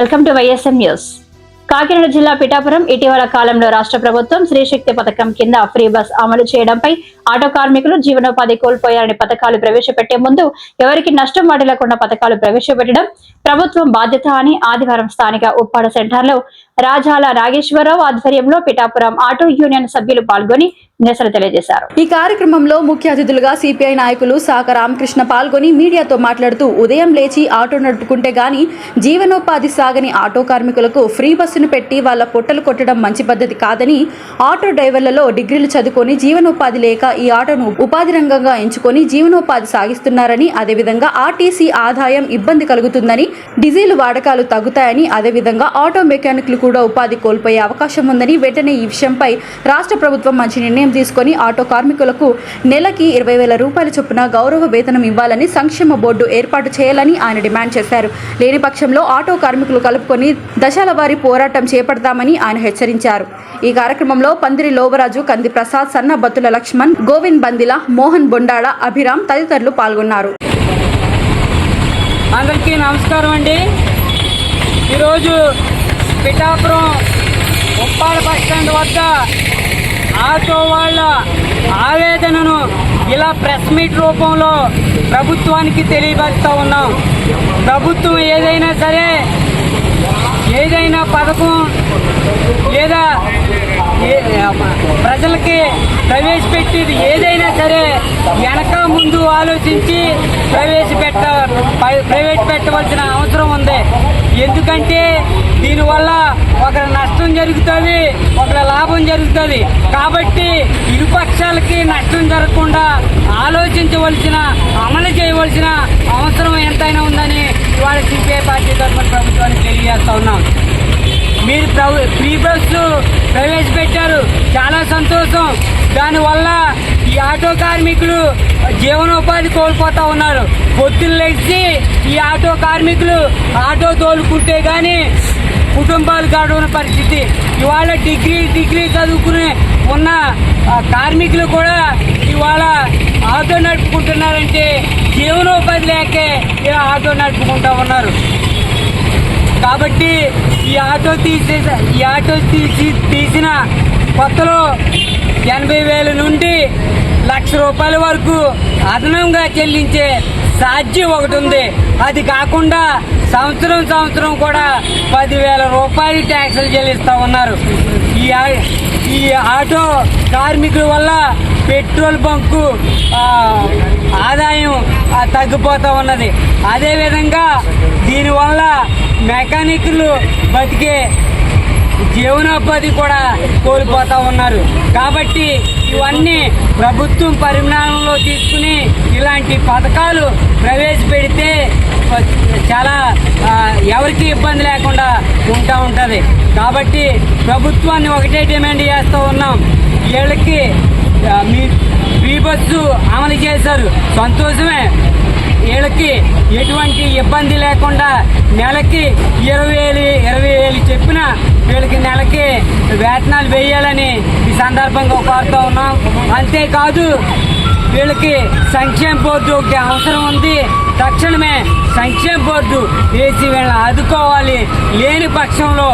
Welcome to YSM news. Kakinada జిల్లా పిఠాపురం ఇటీవల కాలంలో రాష్ట్ర ప్రభుత్వం శ్రీశక్తి పథకం కింద ఫ్రీ బస్ అమలు చేయడంపై ఆటో కార్మికులు జీవనోపాధి కోల్పోయారని పథకాలు ప్రవేశపెట్టే ముందు ఎవరికి నష్టం వాటిల్లకుండా పథకాలు ప్రవేశపెట్టడం ప్రభుత్వం బాధ్యత అని ఆదివారం స్థానిక ఉప్పాడ సెంటర్లో రాజాల నాగేశ్వరరావు ఆధ్వర్యంలో పిఠాపురం ఆటో యూనియన్ సభ్యులు పాల్గొని నిరసన తెలియజేశారు. ఈ కార్యక్రమంలో ముఖ్య అతిథులుగా సిపిఐ నాయకులు సాక రామకృష్ణ పాల్గొని మీడియాతో మాట్లాడుతూ ఉదయం లేచి ఆటో నడుపుకుంటే గాని జీవనోపాధి సాగని ఆటో కార్మికులకు ఫ్రీ బస్సును పెట్టి వాళ్ళ పొట్టలు కొట్టడం మంచి పద్ధతి కాదని ఆటో డ్రైవర్లలో డిగ్రీలు చదువుకొని జీవనోపాధి లేక ఈ ఆటోను ఉపాధి రంగంగా ఎంచుకొని జీవనోపాధి సాగిస్తున్నారని అదేవిధంగా ఆర్టీసీ ఆదాయం ఇబ్బంది కలుగుతుందని డీజిల్ వాడకాలు తగ్గుతాయని అదేవిధంగా ఆటో మెకానిక్లు కూడా ఉపాధి కోల్పోయే అవకాశం ఉందని వెంటనే ఈ విషయంపై రాష్ట్ర ప్రభుత్వం మంచి నిర్ణయం తీసుకొని ఆటో కార్మికులకు నెలకి ఇరవై వేల రూపాయల చొప్పున గౌరవ వేతనం ఇవ్వాలని సంక్షేమ బోర్డు ఏర్పాటు చేయాలని ఆయన డిమాండ్ చేశారు. లేని పక్షంలో ఆటో కార్మికులు కలుపుకొని దశల వారి పోరాటం చేపడతామని ఆయన హెచ్చరించారు. ఈ కార్యక్రమంలో పందిరి లోబరాజు కంది ప్రసాద్ సన్నబత్తుల లక్ష్మణ్ గోవింద్ బందిల మోహన్ బొండాడ అభిరామ్ తదితరులు పాల్గొన్నారు. అందరికీ నమస్కారం అండి. ఈరోజు పిఠాపురం ఉప్పాడ బస్ స్టాండ్ వద్ద ఆటో వాళ్ళ ఆవేదనను ఇలా ప్రెస్ మీట్ రూపంలో ప్రభుత్వానికి తెలియపరుస్తూ ఉన్నాం. ప్రభుత్వం ఏదైనా సరే ఏదైనా పథకం లేదా ప్రజలకి ప్రవేశపెట్టేది ఏదైనా సరే వెనక ముందు ఆలోచించి ప్రవేశపెట్ట ప- ప్రవేశపెట్టవలసిన అవసరం ఉంది. ఎందుకంటే దీనివల్ల ఒకరి నష్టం జరుగుతుంది ఒకరి లాభం జరుగుతుంది. కాబట్టి ఇరు పక్షాలకి నష్టం జరగకుండా ఆలోచించవలసిన అమలు చేయవలసిన అవసరం ఎంతైనా ఉందని ఇవాళ సిపిఐ పార్టీ తరఫున ప్రభుత్వానికి చేస్తూ ఉన్నాం. మీరు ఫ్రీ బస్సు ప్రవేశపెట్టారు చాలా సంతోషం. దానివల్ల ఈ ఆటో కార్మికులు జీవనోపాధి కోల్పోతూ ఉన్నారు. పొద్దున్న లేచి ఈ ఆటో కార్మికులు ఆటో తోలుకుంటే కానీ కుటుంబాలు గడవని పరిస్థితి. ఇవాళ డిగ్రీ డిగ్రీ చదువుకుని ఉన్న కార్మికులు కూడా ఇవాళ ఆటో నడుపుకుంటున్నారంటే జీవనోపాధి లేకే ఆటో నడుపుకుంటూ ఉన్నారు. కాబట్టి ఈ ఆటో తీసే ఈ ఆటో తీసి తీసిన కొత్తలో ఎనభై వేల నుండి లక్ష రూపాయల వరకు అదనంగా చెల్లించే సాధ్యం ఒకటి ఉంది. అది కాకుండా సంవత్సరం సంవత్సరం కూడా పదివేల రూపాయలు ట్యాక్సులు చెల్లిస్తూ ఉన్నారు. ఈ ఈ ఆటో కార్మికుల వల్ల పెట్రోల్ బంకు ఆదాయం తగ్గిపోతూ ఉన్నది. అదేవిధంగా దీనివల్ల మెకానిక్లు బతికే జీవనోపాధి కూడా కోల్పోతా ఉన్నారు. కాబట్టి ఇవన్నీ ప్రభుత్వం పరిమాణంలో తీసుకుని ఇలాంటి పథకాలు ప్రవేశపెడితే చాలా ఎవరికి ఇబ్బంది లేకుండా ఉంటా ఉంటుంది. కాబట్టి ప్రభుత్వాన్ని ఒకటే డిమాండ్ చేస్తూ ఉన్నాం. వీళ్ళకి మీ ఫ్రీ బస్సు అమలు చేశారు. సంతోషమే. వీళ్ళకి ఎటువంటి ఇబ్బంది లేకుండా నెలకి ఇరవై వేలు ఇరవై వేలు చెప్పిన వీళ్ళకి నెలకి వేతనాలు వేయాలని ఈ సందర్భంగా కోరుతూ ఉన్నాం. అంతేకాదు వీళ్ళకి సంక్షేమ బోర్డు ఒకటి అవసరం ఉంది. తక్షణమే సంక్షేమ బోర్డు వేసి వీళ్ళని ఆదుకోవాలి. లేని పక్షంలో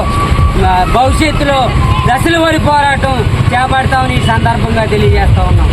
భవిష్యత్తులో దశల వరి పోరాటం చేపడతామని ఈ సందర్భంగా తెలియజేస్తా ఉన్నాం.